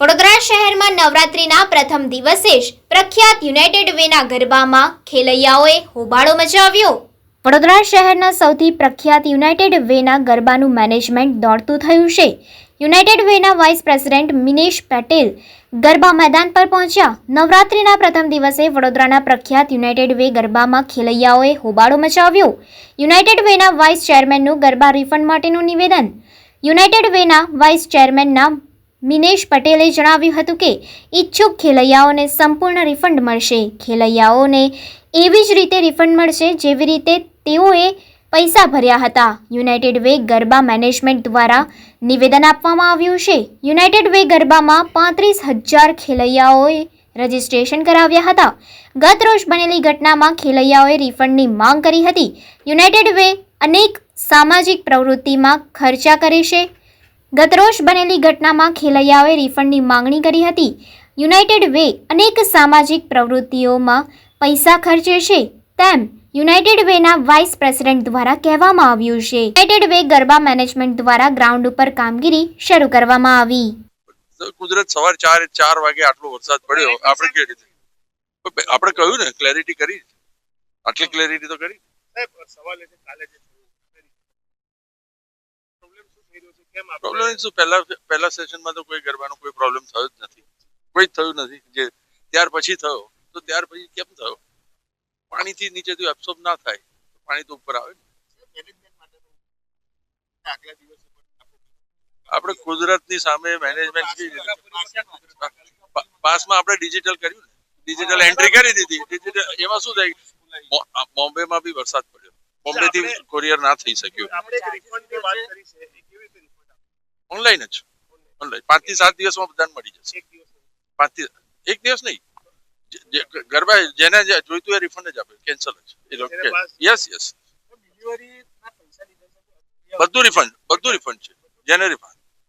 વડોદરા શહેરમાં નવરાત્રિના પ્રથમ દિવસે જ પ્રખ્યાત યુનાઇટેડ વેના ગરબામાં ખેલૈયાઓએ હોબાળો મચાવ્યો. વડોદરા શહેરના સૌથી પ્રખ્યાત યુનાઇટેડ વેના ગરબાનું મેનેજમેન્ટ દોડતું થયું છે. યુનાઇટેડ વેના વાઇસ પ્રેસિડેન્ટ મિનેશ પટેલ ગરબા મેદાન પર પહોંચ્યા. નવરાત્રિના પ્રથમ દિવસે વડોદરાના પ્રખ્યાત યુનાઇટેડ વે ગરબામાં ખેલૈયાઓએ હોબાળો મચાવ્યો. યુનાઇટેડ વેના વાઇસ ચેરમેનનું ગરબા રિફંડ માટેનું નિવેદન. યુનાઇટેડ વેના વાઇસ ચેરમેનના મિનેશ પટેલે જણાવ્યું હતું કે ઈચ્છુક ખેલૈયાઓને સંપૂર્ણ રિફંડ મળશે. ખેલૈયાઓને એવી જ રીતે રિફંડ મળશે જેવી રીતે તેઓએ પૈસા ભર્યા હતા. યુનાઇટેડ વે ગરબા મેનેજમેન્ટ દ્વારા નિવેદન આપવામાં આવ્યું છે. યુનાઇટેડ વે ગરબામાં પાંત્રીસ હજાર ખેલૈયાઓએ રજીસ્ટ્રેશન કરાવ્યા હતા. ગત રોજ બનેલી ઘટનામાં ખેલૈયાઓએ રિફંડની માંગ કરી હતી. યુનાઇટેડ વે અનેક સામાજિક પ્રવૃત્તિમાં ખર્ચા કરે છે. ગતરોજ બનેલી ઘટનામાં ખેલૈયાઓએ રિફંડની માંગણી કરી હતી. યુનાઇટેડ વે અનેક સામાજિક પ્રવૃત્તિઓમાં પૈસા ખર્ચે છે તેમ યુનાઇટેડ વેના વાઇસ પ્રેસિડેન્ટ દ્વારા કહેવામાં આવ્યું છે. યુનાઇટેડ વે ગરબા મેનેજમેન્ટ દ્વારા ગ્રાઉન્ડ ઉપર કામગીરી શરૂ કરવામાં આવી. કુદરત સવાર ચાર ચાર વાગે આટલો વરસાદ પડ્યો. આપણે આપણે કહ્યું ને ક્લેરિટી કરી. આટલી ક્લેરિટી તો કરી. સવાલ કાલે જે પ્રોબ્લેમ શું થઈ છે? કેમ આપણે પ્રોબ્લેમ શું? પહેલા પહેલા સેશનમાં તો કોઈ ગરબાનો કોઈ પ્રોબ્લેમ થયો જ નથી. કોઈ થયું નથી. જે ત્યાર પછી થયો તો ત્યાર પછી કેમ થયો? પાણીથી નીચેથી એબ્સોર્બ ના થાય પાણી તો ઉપર આવે ને. આપણે કુદરતની સામે મેનેજમેન્ટ પાસમાં આપણે ડિજિટલ કર્યું ને. ડિજિટલ એન્ટ્રી કરી દીધી. ડિજિટલ એમાં શું થાય? બોમ્બેમાં બી વરસાદ પડ્યો. બોમ્બે થી કોરિયર ના થઈ શક્યું. ઓનલાઈન જ. ઓનલાઈન પાંચથી સાત દિવસમાં બધાને મળી જશે. પાંચથી એક દિવસ નહીં. ગરબા જેને જોઈતું એ રિફંડ જ આપે. કેન્સલ જ. એ લોકો યસ યસ બધું રિફંડ બધું રિફંડ છે. જેને રિફંડ